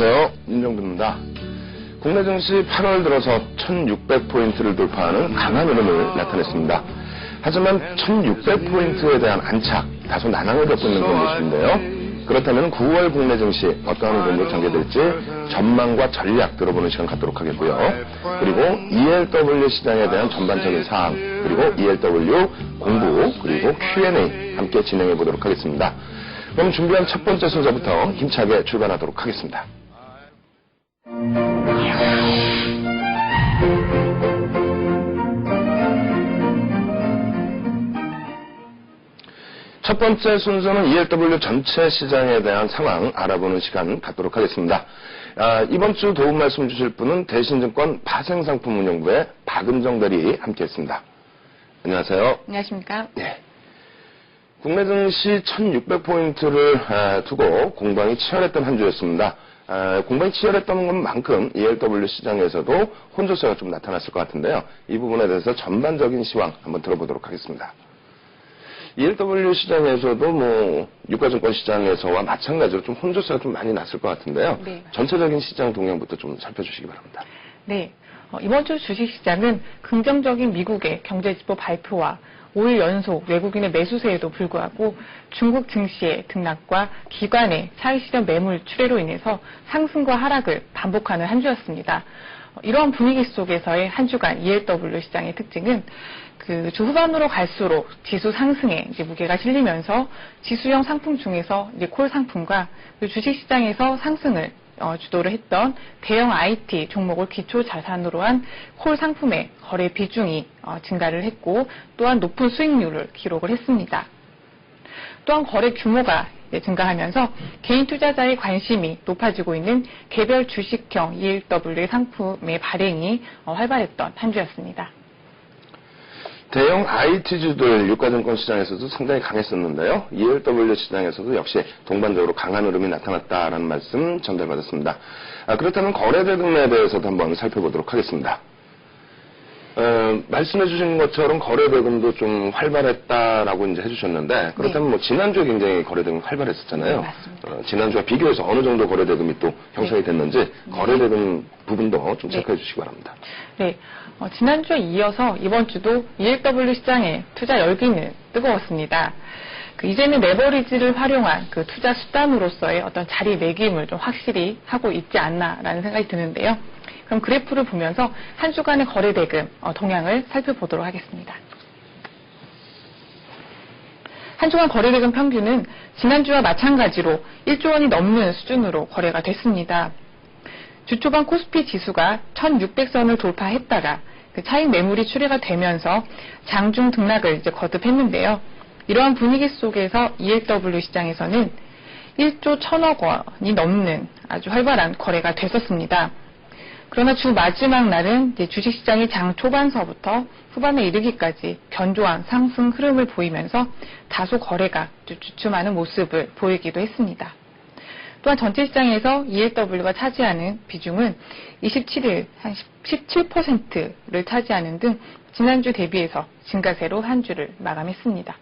안녕하세요. 윤정두입니다. 국내 증시 8월 들어서 1600포인트를 돌파하는 강한 흐름을 나타냈습니다. 하지만 1600포인트에 대한 안착, 다소 난항을 겪고 있는 그런 모습인데요. 그렇다면 9월 국내 증시 어떠한 흐름으로 전개될지 전망과 전략 들어보는 시간 갖도록 하겠고요. 그리고 ELW 시장에 대한 전반적인 사항, 그리고 ELW 공부, 그리고 Q&A 함께 진행해 보도록 하겠습니다. 그럼 준비한 첫 번째 순서부터 힘차게 출발하도록 하겠습니다. 첫 번째 순서는 ELW 전체 시장에 대한 상황 알아보는 시간 갖도록 하겠습니다. 아, 이번 주 도움 말씀 주실 분은 대신증권 파생상품운용부의 박은정 대리 함께했습니다. 안녕하세요. 안녕하십니까. 네. 국내 증시 1600포인트를 두고 공방이 치열했던 한 주였습니다. 아, 공방이 치열했던 것만큼 ELW 시장에서도 혼조세가 좀 나타났을 것 같은데요. 이 부분에 대해서 전반적인 시황 한번 들어보도록 하겠습니다. ELW 시장에서도 뭐 유가증권 시장에서와 마찬가지로 좀 혼조세가 좀 많이 났을 것 같은데요. 네. 전체적인 시장 동향부터 좀 살펴주시기 바랍니다. 네. 어, 이번 주 주식시장은 긍정적인 미국의 경제지표 발표와 5일 연속 외국인의 매수세에도 불구하고 중국 증시의 등락과 기관의 차익실현 매물 출회로 인해서 상승과 하락을 반복하는 한 주였습니다. 어, 이러한 분위기 속에서의 한 주간 ELW 시장의 특징은 그 주 후반으로 갈수록 지수 상승에 무게가 실리면서 지수형 상품 중에서 이제 콜 상품과 그 주식 시장에서 상승을 어, 주도를 했던 대형 IT 종목을 기초 자산으로 한 콜 상품의 거래 비중이 어, 증가를 했고 또한 높은 수익률을 기록을 했습니다. 또한 거래 규모가 증가하면서 개인 투자자의 관심이 높아지고 있는 개별 주식형 ELW 상품의 발행이 어, 활발했던 한 주였습니다. 대형 IT주들 유가증권 시장에서도 상당히 강했었는데요. ELW 시장에서도 역시 동반적으로 강한 흐름이 나타났다라는 말씀 전달받았습니다. 아, 그렇다면 거래대금에 대해서도 한번 살펴보도록 하겠습니다. 어, 말씀해 주신 것처럼 거래대금도 좀 활발했다라고 이제 해주셨는데 그렇다면 뭐 지난주에 굉장히 거래 대금 활발했었잖아요. 네. 어, 지난주와 비교해서 어느 정도 거래 대금이 또 형성이 네. 됐는지 거래 대금 부분도 좀 네. 체크해 주시기 바랍니다. 네, 어, 지난주에 이어서 이번 주도 ELW 시장의 투자 열기는 뜨거웠습니다. 그 이제는 레버리지를 활용한 그 투자 수단으로서의 어떤 자리 매김을 좀 확실히 하고 있지 않나라는 생각이 드는데요. 그럼 그래프를 보면서 한 주간의 거래 대금 어, 동향을 살펴보도록 하겠습니다. 한 주간 거래 대금 평균은 지난주와 마찬가지로 1조 원이 넘는 수준으로 거래가 됐습니다. 주 초반 코스피 지수가 1600선을 돌파했다가 그 차익 매물이 출회가 되면서 장중 등락을 이제 거듭했는데요. 이러한 분위기 속에서 ELW 시장에서는 1조 1000억 원이 넘는 아주 활발한 거래가 됐었습니다. 그러나 주 마지막 날은 주식시장이 장 초반서부터 후반에 이르기까지 견조한 상승 흐름을 보이면서 다소 거래가 좀 주춤하는 모습을 보이기도 했습니다. 또한 전체 시장에서 ELW가 차지하는 비중은 27일 한 17%를 차지하는 등 지난주 대비해서 증가세로 한 주를 마감했습니다.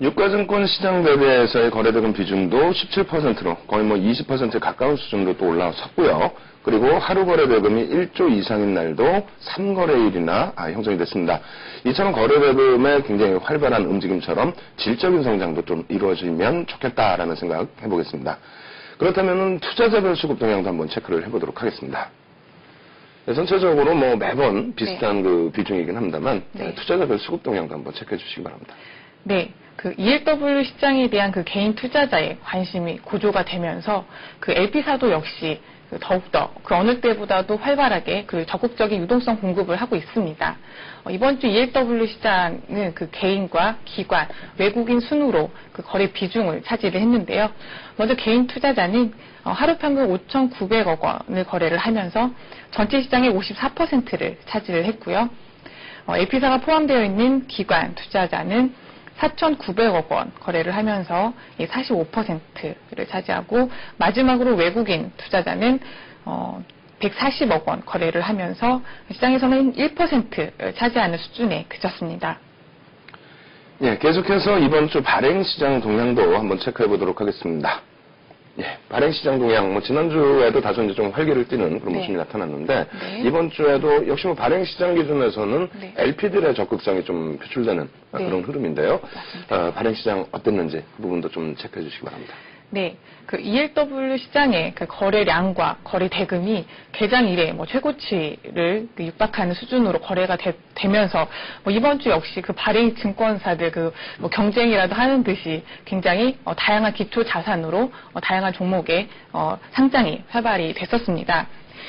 유가증권 시장 대비해서의 거래대금 비중도 17%로 거의 뭐 20%에 가까운 수준으로 또 올라섰고요. 그리고 하루 거래대금이 1조 이상인 날도 3거래일이나 아, 형성이 됐습니다. 이처럼 거래대금의 굉장히 활발한 움직임처럼 질적인 성장도 좀 이루어지면 좋겠다라는 생각 해보겠습니다. 그렇다면 투자자별 수급 동향도 한번 체크를 해보도록 하겠습니다. 네, 전체적으로 뭐 매번 비슷한 그 비중이긴 합니다만 네. 투자자별 수급 동향도 한번 체크해 주시기 바랍니다. 네, 그 ELW 시장에 대한 그 개인 투자자의 관심이 고조가 되면서 그 LP사도 역시 그 더욱더 그 어느 때보다도 활발하게 그 적극적인 유동성 공급을 하고 있습니다. 어, 이번 주 ELW 시장은 그 개인과 기관, 외국인 순으로 그 거래 비중을 차지를 했는데요. 먼저 개인 투자자는 어, 하루 평균 5,900억 원을 거래를 하면서 전체 시장의 54%를 차지를 했고요. 어, LP사가 포함되어 있는 기관 투자자는 4,900억 원 거래를 하면서 45%를 차지하고 마지막으로 외국인 투자자는 140억 원 거래를 하면서 시장에서는 1%를 차지하는 수준에 그쳤습니다. 예, 계속해서 이번 주 발행 시장 동향도 한번 체크해 보도록 하겠습니다. 예, 발행 시장 동향, 뭐, 지난주에도 다소 이제 좀 활기를 띠는 그런 네. 모습이 나타났는데, 네. 이번 주에도 역시 뭐 발행 시장 기준에서는 네. LP들의 적극성이 좀 표출되는 네. 그런 흐름인데요. 어, 발행 시장 어땠는지 그 부분도 좀 체크해 주시기 바랍니다. 네, 그 ELW 시장의 그 거래량과 거래 대금이 개장 이래 뭐 최고치를 그 육박하는 수준으로 거래가 되, 면서뭐 이번 주 역시 그 발행 증권사들 그 뭐 경쟁이라도 하는 듯이 굉장히 어, 다양한 기초 자산으로 어, 다양한 종목의 어, 상장이 활발히 됐었습니다.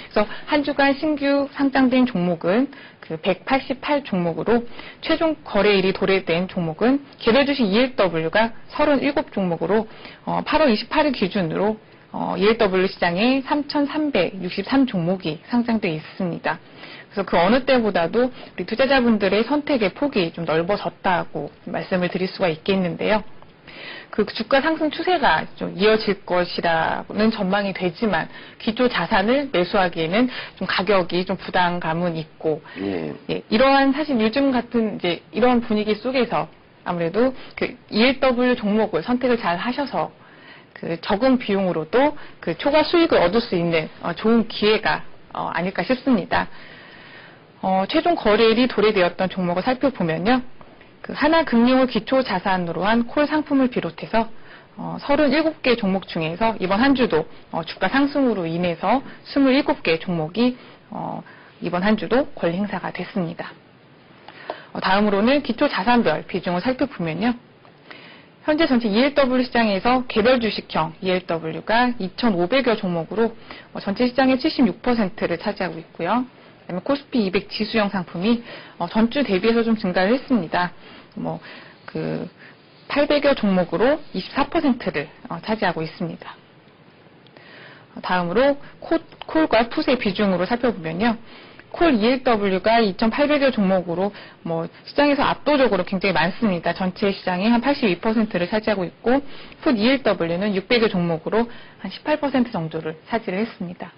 그래서 한 주간 신규 상장된 종목은 그 188 종목으로 최종 거래일이 도래된 종목은 개별 주식 ELW가 37 종목으로 8월 28일 기준으로 어, ELW 시장에 3,363 종목이 상장돼 있습니다. 그래서 그 어느 때보다도 우리 투자자분들의 선택의 폭이 좀 넓어졌다고 말씀을 드릴 수가 있겠는데요. 그 주가 상승 추세가 좀 이어질 것이라는 전망이 되지만 기초 자산을 매수하기에는 좀 가격이 좀 부담감은 있고 예. 예, 이러한 사실 요즘 같은 이제 이런 분위기 속에서 아무래도 그 ELW 종목을 선택을 잘 하셔서 그 적은 비용으로도 그 초과 수익을 얻을 수 있는 어, 좋은 기회가 어, 아닐까 싶습니다. 어, 최종 거래일이 도래되었던 종목을 살펴보면요. 그 하나금융을 기초 자산으로 한 콜 상품을 비롯해서 어, 37개 종목 중에서 이번 한 주도 어, 주가 상승으로 인해서 27개 종목이 어, 이번 한 주도 권리 행사가 됐습니다. 어, 다음으로는 기초 자산별 비중을 살펴보면요. 현재 전체 ELW 시장에서 개별 주식형 ELW가 2,500여 종목으로 어, 전체 시장의 76%를 차지하고 있고요. 그다음에 코스피 200 지수형 상품이 어, 전주 대비해서 좀 증가를 했습니다. 뭐 그 800여 종목으로 24%를 어, 차지하고 있습니다. 어, 다음으로 콜, 콜과 풋의 비중으로 살펴보면요. 콜 ELW가 2,800여 종목으로 뭐 시장에서 압도적으로 굉장히 많습니다. 전체 시장의 한 82%를 차지하고 있고 풋 ELW는 600여 종목으로 한 18% 정도를 차지를 했습니다.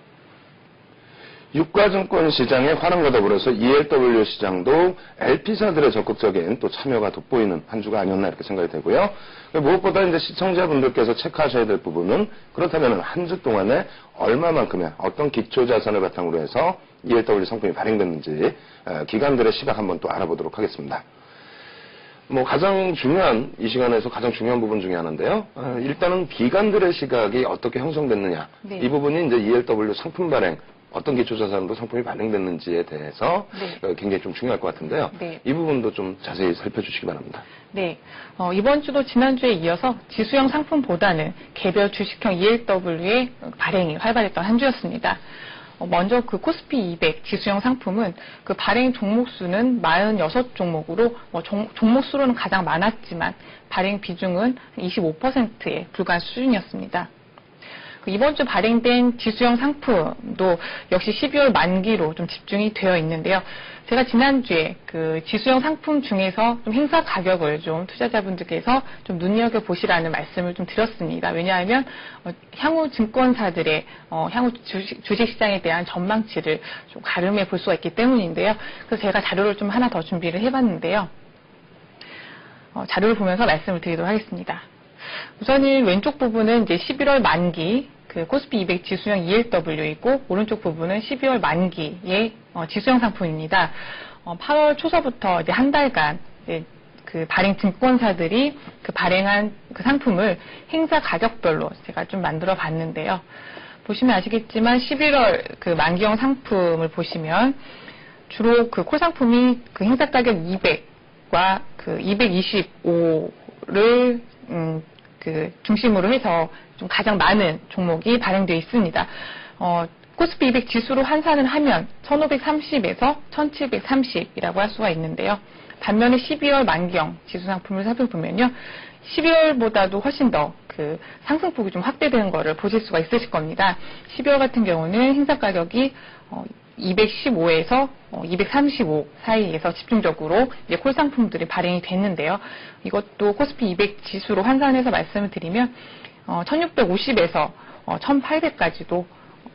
유가증권 시장의 활황과 더불어서 ELW 시장도 LP사들의 적극적인 또 참여가 돋보이는 한 주가 아니었나 이렇게 생각이 되고요. 무엇보다 이제 시청자분들께서 체크하셔야 될 부분은 그렇다면 한 주 동안에 얼마만큼의 어떤 기초 자산을 바탕으로 해서 ELW 상품이 발행됐는지 어, 기관들의 시각 한번 또 알아보도록 하겠습니다. 뭐 가장 중요한 이 시간에서 가장 중요한 부분 중에 하나인데요. 어, 일단은 기관들의 시각이 어떻게 형성됐느냐 네. 이 부분이 이제 ELW 상품 발행 어떤 기초자산으로 상품이 발행됐는지에 대해서 네. 어, 굉장히 좀 중요할 것 같은데요. 네. 이 부분도 좀 자세히 살펴주시기 바랍니다. 네, 어, 이번 주도 지난주에 이어서 지수형 상품보다는 개별 주식형 ELW의 발행이 활발했던 한 주였습니다. 어, 먼저 그 코스피 200 지수형 상품은 그 발행 종목 수는 46종목으로 뭐 종, 목 수로는 가장 많았지만 발행 비중은 25%에 불과한 수준이었습니다. 그 이번 주 발행된 지수형 상품도 역시 12월 만기로 좀 집중이 되어 있는데요. 제가 지난주에 그 지수형 상품 중에서 좀 행사 가격을 좀 투자자분들께서 좀 눈여겨 보시라는 말씀을 좀 드렸습니다. 왜냐하면 어, 향후 증권사들의 어, 향후 주식, 주식 시장에 대한 전망치를 좀 가름해 볼 수가 있기 때문인데요. 그래서 제가 자료를 좀 하나 더 준비를 해봤는데요. 어, 자료를 보면서 말씀을 드리도록 하겠습니다. 우선은 왼쪽 부분은 이제 11월 만기 그 코스피 200 지수형 ELW이고 오른쪽 부분은 12월 만기의 어, 지수형 상품입니다. 어, 8월 초서부터 이제 한 달간 이제 그 발행 증권사들이 그 발행한 그 상품을 행사 가격별로 제가 좀 만들어 봤는데요. 보시면 아시겠지만 11월 그 만기형 상품을 보시면 주로 그 콜 상품이 그 행사 가격 200과 그 225를 음, 그 중심으로 해서 좀 가장 많은 종목이 발행되어 있습니다. 어, 코스피 200 지수로 환산을 하면 1530에서 1730이라고 할 수가 있는데요. 반면에 12월 만경 지수 상품을 살펴보면요. 12월보다도 훨씬 더 그 상승폭이 좀 확대되는 거를 보실 수가 있으실 겁니다. 12월 같은 경우는 행사 가격이 어, 215에서 235 사이에서 집중적으로 이제 콜 상품들이 발행이 됐는데요. 이것도 코스피 200 지수로 환산해서 말씀을 드리면 1650에서 1800까지도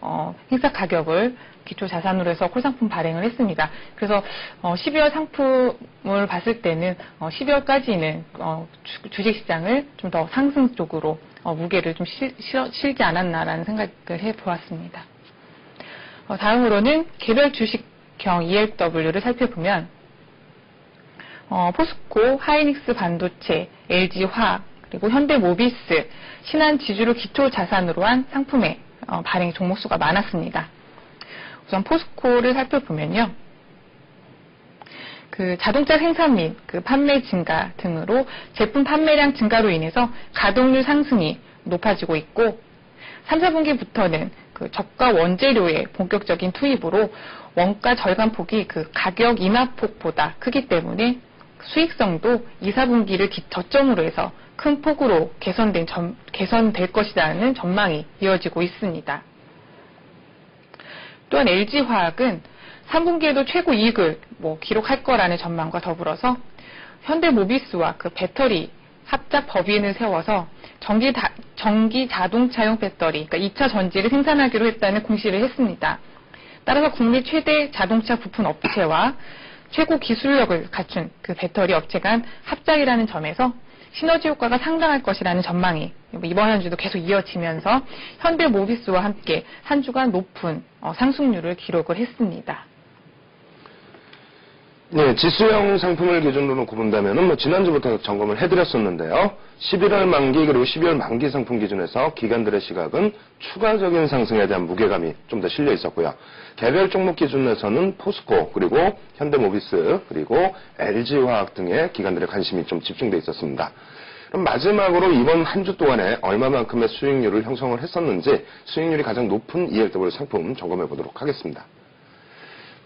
어, 행사 가격을 기초 자산으로 해서 콜 상품 발행을 했습니다. 그래서 어, 12월 상품을 봤을 때는 어, 12월까지는 어, 주- 주식시장을 좀 더 상승 쪽으로 어, 무게를 좀 실, 실- 실지 않았나라는 생각을 해보았습니다. 어, 다음으로는 개별 주식형 ELW를 살펴보면 어, 포스코, 하이닉스 반도체, LG화학, 그리고 현대모비스, 신한 지주를 기초 자산으로 한 상품의 어, 발행 종목수가 많았습니다. 우선 포스코를 살펴보면요. 그 자동차 생산 및 그 판매 증가 등으로 제품 판매량 증가로 인해서 가동률 상승이 높아지고 있고 3, 4분기부터는 그 저가 원재료의 본격적인 투입으로 원가 절감 폭이 그 가격 인하 폭보다 크기 때문에 수익성도 2, 4분기를 저점으로 해서 큰 폭으로 개선된 점- 개선될 것이라는 전망이 이어지고 있습니다. 또한 LG화학은 3분기에도 최고 이익을 뭐 기록할 거라는 전망과 더불어서 현대모비스와 그 배터리 합작 법인을 세워서 전기, 다- 전기 자동차용 배터리, 그러니까 2차 전지를 생산하기로 했다는 공시를 했습니다. 따라서 국내 최대 자동차 부품 업체와 최고 기술력을 갖춘 그 배터리 업체 간 합작이라는 점에서 시너지 효과가 상당할 것이라는 전망이 이번 한 주도 계속 이어지면서 현대 모비스와 함께 한 주간 높은 어, 상승률을 기록을 했습니다. 네, 지수형 상품을 기준으로 구분다면은 뭐 지난주부터 점검을 해드렸었는데요. 11월 만기 그리고 12월 만기 상품 기준에서 기관들의 시각은 추가적인 상승에 대한 무게감이 좀 더 실려 있었고요. 개별 종목 기준에서는 포스코 그리고 현대모비스 그리고 LG화학 등의 기관들의 관심이 좀 집중돼 있었습니다. 마지막으로 이번 한 주 동안에 얼마만큼의 수익률을 형성을 했었는지 수익률이 가장 높은 ELW 상품 점검해 보도록 하겠습니다.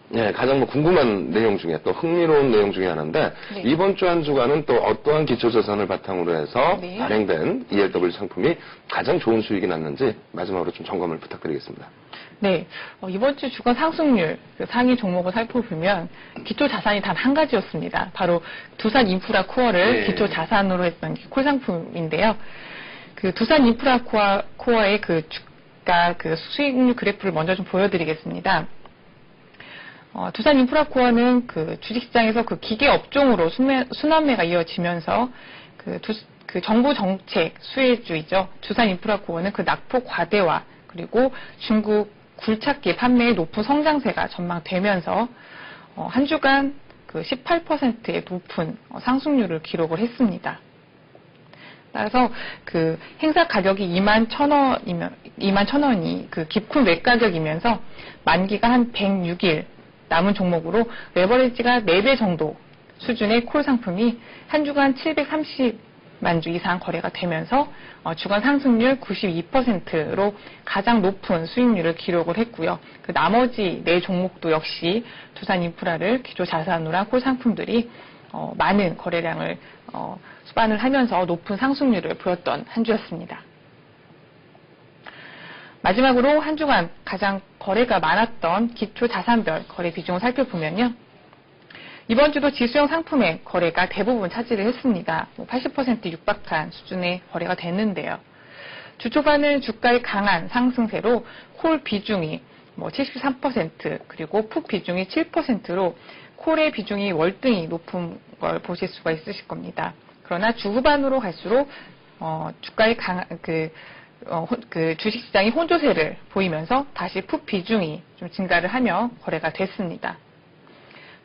네, 가장 뭐 궁금한 내용 중에 또 흥미로운 내용 중에 하나인데 네. 이번 주 한 주간은 또 어떠한 기초자산을 바탕으로 해서 네. 발행된 ELW 상품이 가장 좋은 수익이 났는지 마지막으로 좀 점검을 부탁드리겠습니다. 네, 어, 이번 주 주간 상승률 그 상위 종목을 살펴보면 기초 자산이 단 한 가지였습니다. 바로 두산 인프라 코어를 네. 기초 자산으로 했던 콜 상품인데요. 그 두산 인프라 코어, 코어의 그 주가 그 수익률 그래프를 먼저 좀 보여드리겠습니다. 어, 두산 인프라코어는 그 주식시장에서 그 기계 업종으로 순환매가 이어지면서 그, 두- 그 정부 정책 수혜주이죠. 두산 인프라코어는 그 낙폭 과대화 그리고 중국 굴착기 판매의 높은 성장세가 전망되면서 어, 한 주간 그 18%의 높은 어, 상승률을 기록을 했습니다. 따라서 그 행사 가격이 2만 천 원이면 2만 천 원이 그 깊은 외가격이면서 만기가 한 106일 남은 종목으로 레버리지가 4배 정도 수준의 콜 상품이 한 주간 730만 주 이상 거래가 되면서 어, 주간 상승률 92%로 가장 높은 수익률을 기록을 했고요. 그 나머지 네 종목도 역시 두산 인프라를 기초 자산으로 한콜 상품들이 어, 많은 거래량을 어, 수반을 하면서 높은 상승률을 보였던 한 주였습니다. 마지막으로 한 주간 가장 거래가 많았던 기초 자산별 거래 비중을 살펴보면요. 이번 주도 지수형 상품의 거래가 대부분 차지를 했습니다. 뭐80% 육박한 수준의 거래가 됐는데요. 주 초반은 주가의 강한 상승세로 콜 비중이 뭐 73% 그리고 풋 비중이 7%로 콜의 비중이 월등히 높은 걸 보실 수가 있으실 겁니다. 그러나 주 후반으로 갈수록 어, 주가의 강한 그, 어, 혼- 그 주식시장이 혼조세를 보이면서 다시 풋 비중이 좀 증가를 하며 거래가 됐습니다.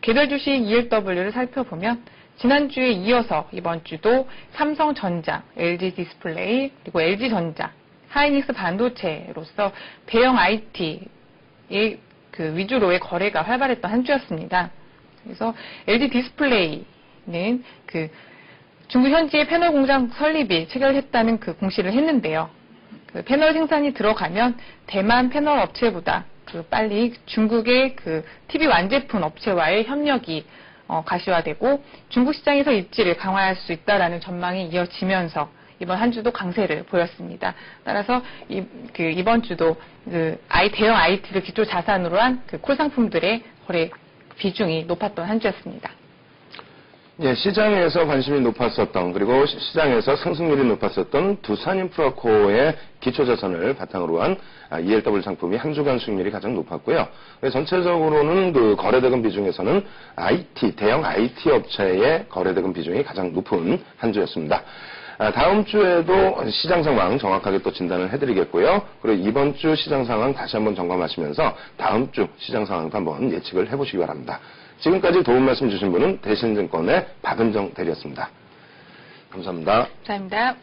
개별 주식 ELW를 살펴보면 지난주에 이어서 이번 주도 삼성전자, LG 디스플레이, 그리고 LG전자, 하이닉스 반도체로서 대형 IT의 그 위주로의 거래가 활발했던 한 주였습니다. 그래서 LG 디스플레이는 그 중국 현지의 패널 공장 설립이 체결했다는 그 공시를 했는데요. 그 패널 생산이 들어가면 대만 패널 업체보다 그 빨리 중국의 그 TV 완제품 업체와의 협력이 어, 가시화되고 중국 시장에서 입지를 강화할 수 있다라는 전망이 이어지면서 이번 한 주도 강세를 보였습니다. 따라서 이, 그 이번 주도 그 아이 대형 IT를 기초 자산으로 한 그 콜 상품들의 거래 비중이 높았던 한 주였습니다. 예, 시장에서 관심이 높았었던 그리고 시- 시장에서 상승률이 높았었던 두산인프라코의 기초자산을 바탕으로 한 아, ELW 상품이 한 주간 수익률이 가장 높았고요. 전체적으로는 그 거래대금 비중에서는 IT 대형 IT 업체의 거래대금 비중이 가장 높은 한 주였습니다. 아, 다음 주에도 시장 상황 정확하게 또 진단을 해드리겠고요. 그리고 이번 주 시장 상황 다시 한번 점검하시면서 다음 주 시장 상황도 한번 예측을 해보시기 바랍니다. 지금까지 도움 말씀 주신 분은 대신증권의 박은정 대리였습니다. 감사합니다. 감사합니다.